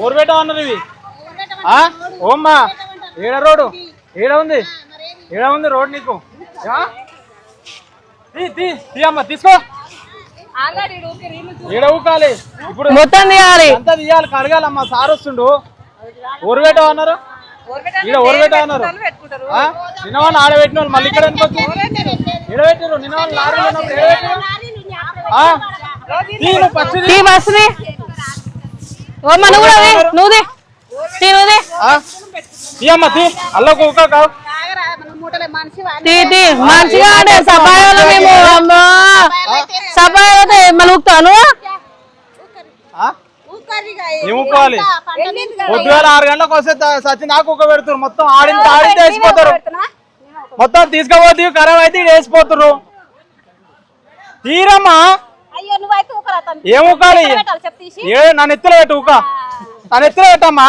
ఊరు పెట్టమన్నారు ఇవి ఆ? ఓమ్మా. ఏడ రోడ్డు? ఏడ ఉంది? ఏడ ఉంది రోడ్ నీకు? ఆ? తీ తీ తీ అమ్మా తీసుకో. ఏడ ఊకాలి? ఇప్పుడు మొత్తం తీయాలి. అంతా తీయాలి కడగాలమ్మా. సార్ వస్తుండు. ఊరు పెట్టమన్నారు ఈడ ఊరు పెట్టమన్నారు ఆ? నిన్న వాళ్ళు ఆడబెట్టిన వాళ్ళు మళ్ళీ ఇక్కడ పెట్టారు. నిన్న వాళ్ళు లారీలో ఉన్నప్పుడు తీ నువ్వు కూడా తీ, నువ్వు తీ. తీ నువ్వు తీ. తీ అల్ల తీ తీ. మంచిగా అంటే సఫాయిలో మేము అమ్మా. ఆ? ఏం ఊకోవాలి? పొద్దుగాల ఆరు గంటలకు వస్తే త- సచి నాకు ఒక పెడుతురు మొత్తం ఆడింత ఆడింత వేసిపోతారు. మొత్తం తీసుకుపోతే ఖరాబ్ అయితే వేసిపోతురు తీరమ్మా. తను. ఏం నన్ను ఎత్తులో పెట్టు ఊక నన్ను ఎత్తులో పెట్టమ్మా.